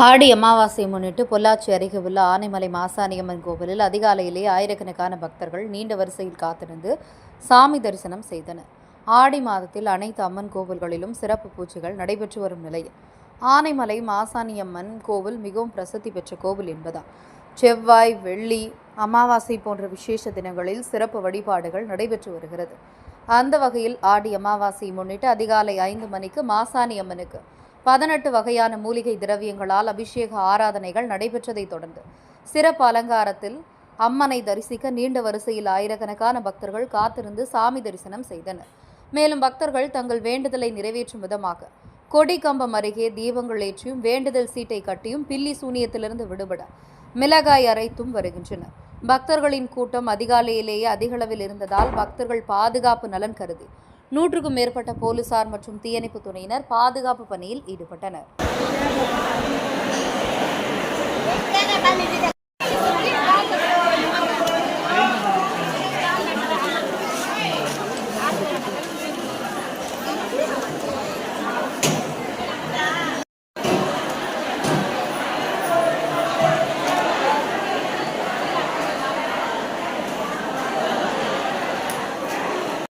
ஆடி அமாவாசையை முன்னிட்டு பொள்ளாச்சி அருகே உள்ள ஆனைமலை மாசாணியம்மன் கோவிலில் அதிகாலையிலே ஆயிரக்கணக்கான பக்தர்கள் நீண்ட வரிசையில் காத்திருந்து சாமி தரிசனம் செய்தனர். ஆடி மாதத்தில் அனைத்து அம்மன் கோவில்களிலும் சிறப்பு பூஜைகள் நடைபெற்று வரும் நிலையில் ஆனைமலை மாசாணியம்மன் கோவில் மிகவும் பிரசித்தி பெற்ற கோவில் என்பதால் செவ்வாய் வெள்ளி அமாவாசை போன்ற விசேஷ தினங்களில் சிறப்பு வழிபாடுகள் நடைபெற்று வருகிறது. அந்த வகையில் ஆடி அமாவாசையை முன்னிட்டு அதிகாலை ஐந்து மணிக்கு மாசாணி அம்மனுக்கு பதினெட்டு வகையான மூலிகை திரவியங்களால் அபிஷேக ஆராதனைகள் நடைபெற்றதைத் தொடர்ந்து சிறப்பு அலங்காரத்தில் அம்மனை தரிசிக்க நீண்ட வரிசையில் ஆயிரக்கணக்கான பக்தர்கள் காத்திருந்து சாமி தரிசனம் செய்தனர். மேலும் பக்தர்கள் தங்கள் வேண்டுதலை நிறைவேற்றும் விதமாக கொடி கம்பம் அருகே தீபங்கள் ஏற்றியும் வேண்டுதல் சீட்டை கட்டியும் பில்லி சூனியத்திலிருந்து விடுபட மிளகாய் அரைத்தும் வருகின்றனர். பக்தர்களின் கூட்டம் அதிகாலையிலேயே அதிகளவில் இருந்ததால் பக்தர்கள் பாதுகாப்பு நலன் கருதி நூற்றுக்கும் மேற்பட்ட போலீசார் மற்றும் தீயணைப்பு துறையினர் பாதுகாப்பு பணியில் ஈடுபட்டனர்.